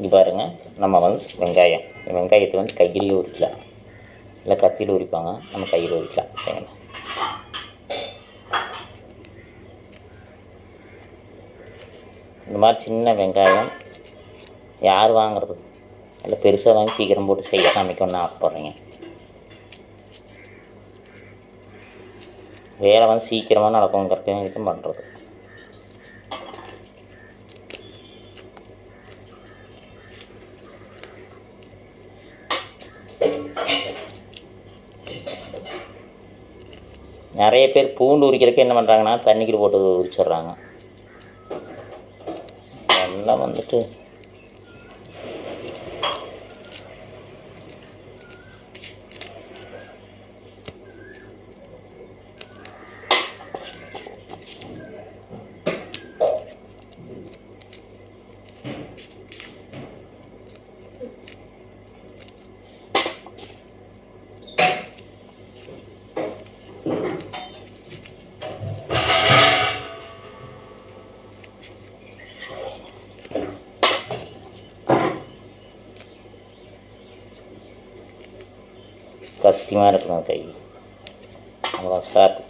இங்கே பாருங்கள் நம்ம வந்து வெங்காயம். வெங்காயத்தை வந்து கையிலேயே உரிக்கலாம். இல்லை கத்தியில் உரிப்பாங்க. நம்ம கையில் உரிக்கலாம். சரிங்களா? இந்த மாதிரி சின்ன வெங்காயம் யார் வாங்குறது? இல்லை பெருசாக வாங்கி சீக்கிரம் போட்டு செய்ய காமிக்கணும்னு ஆசைப்பட்றீங்க. வேலை வந்து சீக்கிரமாக நடக்குங்கிறதுக்கு இது பண்ணுறது நிறைய பேர் பூண்டு உரிக்கிறதுக்கு என்ன பண்ணுறாங்கன்னா தண்ணிக்குள்ள போட்டு உரிச்சிடுறாங்க. எல்லாம் வந்துட்டு? kelas 500 mangkai Allah satu.